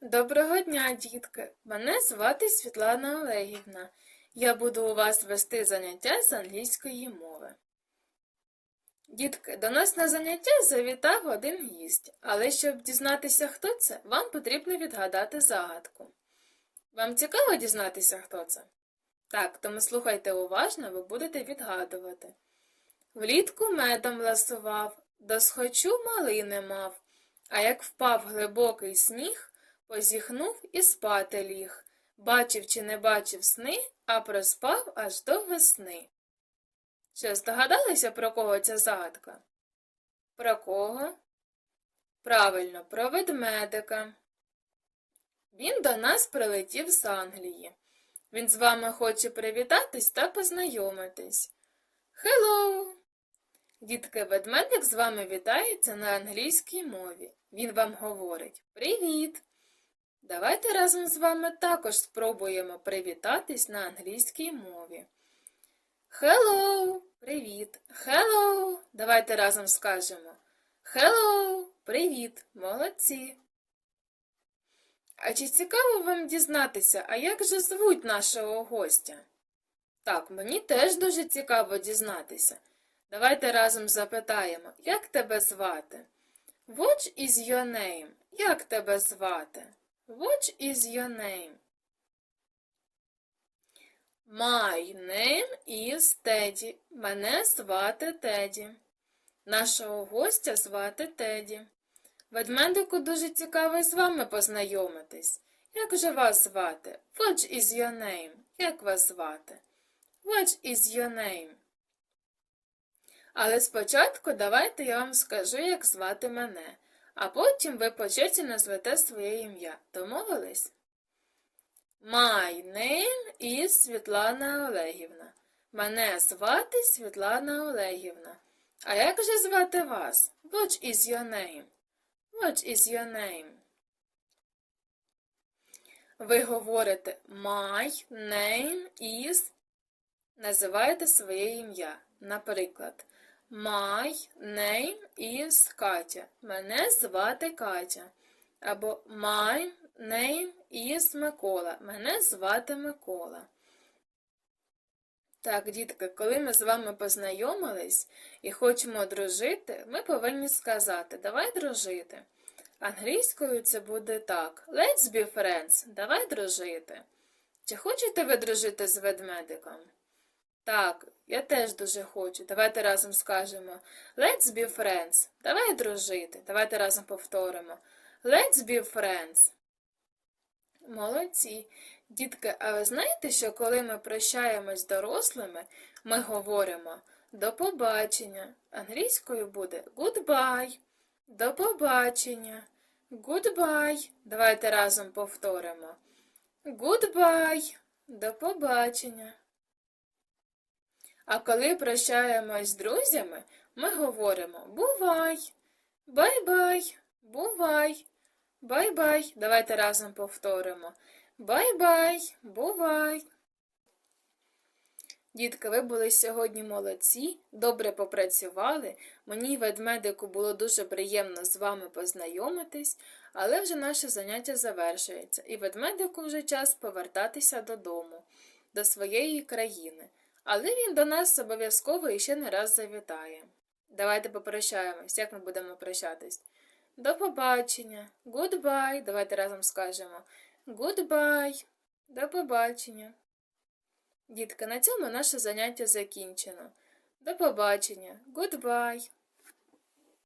Доброго дня, дітки! Мене звати Світлана Олегівна. Я буду у вас вести заняття з англійської мови. Дітки, до нас на заняття завітав один гість, але щоб дізнатися, хто це, вам потрібно відгадати загадку. Вам цікаво дізнатися, хто це? Так, тому слухайте уважно, ви будете відгадувати. Влітку медом ласував, досхочу малини мав, а як впав глибокий сніг, позіхнув і спати ліг. Бачив чи не бачив сни, а проспав аж до весни. Що, здогадалися, про кого ця загадка? Про кого? Правильно, про ведмедика. Він до нас прилетів з Англії. Він з вами хоче привітатись та познайомитись. Hello! Дітки, ведмедик з вами вітається на англійській мові. Він вам говорить Привіт! Давайте разом з вами також спробуємо привітатись на англійській мові. Hello! Привіт! Hello! Давайте разом скажемо. Hello! Привіт! Молодці! А чи цікаво вам дізнатися, а як же звуть нашого гостя? Так, мені теж дуже цікаво дізнатися. Давайте разом запитаємо, як тебе звати? What is your name? Як тебе звати? What is your name? My name is Теді. Мене звати Теді. Нашого гостя звати Теді. Ведмедику дуже цікаво з вами познайомитись. Як же вас звати? What is your name? Як вас звати? What is your name? Але спочатку давайте я вам скажу, як звати мене, а потім ви по черзі назвете своє ім'я. Домовились? My name is Світлана Олегівна. Мене звати Світлана Олегівна. А як же звати вас? What is your name? What is your name? Ви говорите My name is. Називаєте своє ім'я. Наприклад, My name is Катя. Мене звати Катя. Або My name is Микола. Мене звати Микола. Так, дітки, коли ми з вами познайомились і хочемо дружити, ми повинні сказати Давай дружити. Англійською це буде так. Let's be friends. Давай дружити. Чи хочете ви дружити з ведмедиком? Так, я теж дуже хочу. Давайте разом скажемо Let's be friends. Давай дружити. Давайте разом повторимо. Let's be friends. Молодці. Дітки, а ви знаєте, що коли ми прощаємось з дорослими, ми говоримо до побачення. Англійською буде goodbye. До побачення. Goodbye. Давайте разом повторимо. Goodbye. До побачення. А коли прощаємось з друзями, ми говоримо бувай, бай-бай, бувай, бай-бай. Давайте разом повторимо. Бай-бай, бувай. Дітки, ви були сьогодні молодці, добре попрацювали. Мені ведмедику було дуже приємно з вами познайомитись, але вже наше заняття завершується, і ведмедику вже час повертатися додому, до своєї країни. Але він до нас обов'язково іще не раз завітає. Давайте попрощаємось, як ми будемо прощатись. До побачення, goodbye. Давайте разом скажемо goodbye. До побачення. Дітки, на цьому наше заняття закінчено. До побачення, goodbye.